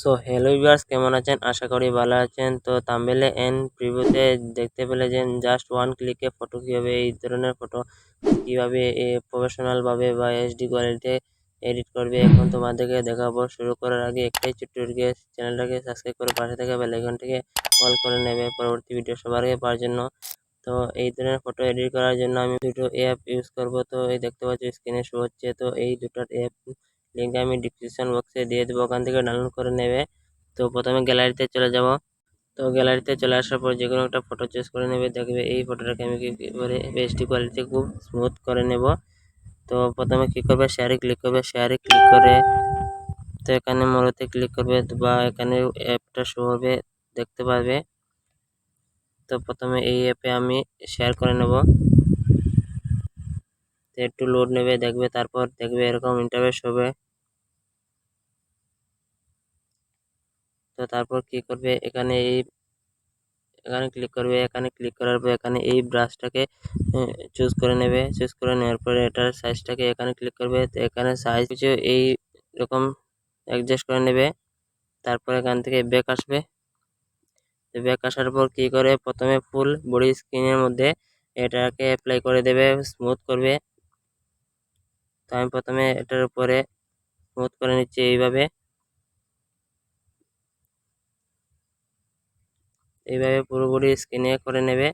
So hello viewers কেমন আছেন? আশা করি ভালো আছেন। তো থাম্বনেলে এন্ড প্রিভিউতে দেখতে পেলেছেন জাস্ট ওয়ান ক্লিকে ফটো কীভাবে, এই ধরনের ফটো কীভাবে প্রফেশনাল ভাবে বা এইচডি কোয়ালিটিতে এডিট করবে, এখন তোমাদেরকে দেখাবো। শুরু করার আগে একটাই ছোট্ট রিকোয়েস্ট চ্যানেলটাকে সাবস্ক্রাইব করে পাশে থাকা বেল আইকনটিকে অল করে নেবে পরবর্তী ভিডিও সবার আগে পাওয়ার জন্য। তো এই ধরনের ফটো এডিট করার জন্য আমি দুটো অ্যাপ ইউজ করব। তো এই দেখতে পাচ্ছি স্ক্রিনে শো হচ্ছে। তো এই দুটো অ্যাপ লিঙ্ক আমি ডিসক্রিপশন বক্সে দিয়ে দেবো, ওখান থেকে ডাউনলোড করে নেবে। তো প্রথমে গ্যালারিতে চলে যাব। তো গ্যালারিতে চলে আসার পর যে কোনো একটা ফটো চুজ করে নেবে। দেখবে এই ফটোটাকে আমি কী করে এইচডি কোয়ালিটি খুব স্মুথ করে নেব। তো প্রথমে কী করবে? শেয়ারে ক্লিক করবে। শেয়ারে ক্লিক করে তো এখানে মোড়তে ক্লিক করবে বা এখানে অ্যাপটা শো হবে, দেখতে পাবে তো প্রথমে এই অ্যাপে আমি শেয়ার করে নেব। একটু লোড নেবে, দেখবে তারপর দেখবে এরকম ইন্টারভেস হবে। তো তারপর কি করবে? এখানে এই, এখানে ক্লিক করবে, এখানে ক্লিক করার পর এখানে এই ব্রাশটাকে চুজ করে নেবে। চুজ করে নেওয়ার পরে এটার সাইজটাকে এখানে ক্লিক করবে। তো এখানে সাইজ কিছু এই রকম অ্যাডজাস্ট করে নেবে। তারপর এখান থেকে ব্যাক আসবে। ব্যাক আসার পর কী করে? প্রথমে ফুল বডি স্ক্রিনের মধ্যে এটাকে অ্যাপ্লাই করে দেবে স্মুথ করবে। তো আমি প্রথমে এটার উপরে স্মুথ করে নিচ্ছি এইভাবে। এইভাবে পুরোপুরি স্ক্রিনে করে নেবে।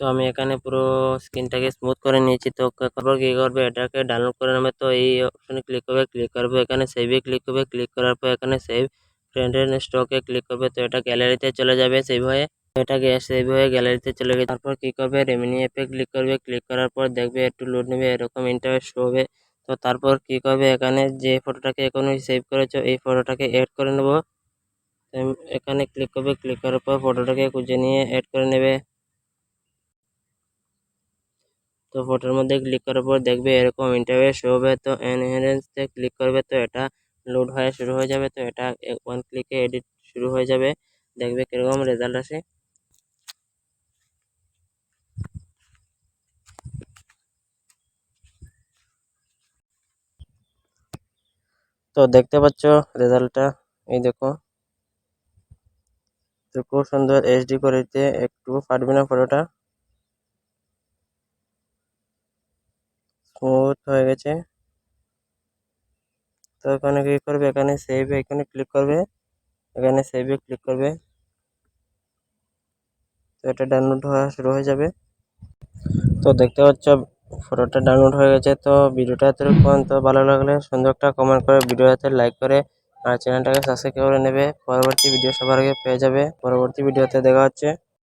তো আমি এখানে পুরো স্ক্রিনটাকে স্মুথ করে নিয়েছি। তো তারপর কী করবে, এটাকে ডাউনলোড করে নেবে। তো এই অপশানে ক্লিক করবে ক্লিক করবে, এখানে সেভে ক্লিক করবে। ক্লিক করার পর এখানে সেভ এন্ড স্টকে ক্লিক করবে, তো এটা গ্যালারিতে চলে যাবে সেইভাবে। এটা সেভ হয়ে গ্যালারিতে চলে গেছে তারপর কী করবে? রেমিনি অ্যাপে ক্লিক করবে। ক্লিক করার পর দেখবে একটু লোড নেবে, এরকম ইন্টারভেস শো হবে। তো তারপর কী করবে? এখানে যে ফটোটাকে এখনই সেভ করেছ, এই ফটোটাকে অ্যাড করে নেব। এখানে ক্লিক করবে। ক্লিক করার পর ফটোটাকে খুঁজে নিয়ে অ্যাড করে নেবে। তো ফটোর মধ্যে ক্লিক করার পর দেখবে এরকম ইন্টারভেস শো হবে। তো এনহেরেন্সে ক্লিক করবে, তো এটা লোড হয়ে শুরু হয়ে যাবে, তো এটা ওয়ান ক্লিকে এডিট শুরু হয়ে যাবে। দেখবে কীরকম রেজাল্ট আসে। তো দেখতে পাচ্ছ রেজাল্টটা, এই দেখো। তো খুব সুন্দর এইচডি করে দিতে একটু ফাটবে না ফটোটা স্মুথ হয়ে গেছে। তো এখানে কী করবে, এখানে সেভ এখানে ক্লিক করবে, এখানে সেভে ক্লিক করবে। তো এটা ডাউনলোড হওয়া শুরু হয়ে যাবে। তো দেখতে পাচ্ছ ফটোটা ডাউনলোড হয়ে গেছে। তো ভিডিওটা এতক্ষণ তো ভালো লাগলে সুন্দর একটা কমেন্ট করে ভিডিওতে লাইক করে আর চ্যানেলটাকে সাবস্ক্রাইব করে নেবে। পরবর্তী ভিডিও সবার আগে পেয়ে যাবে। পরবর্তী ভিডিওতে দেখা হচ্ছে।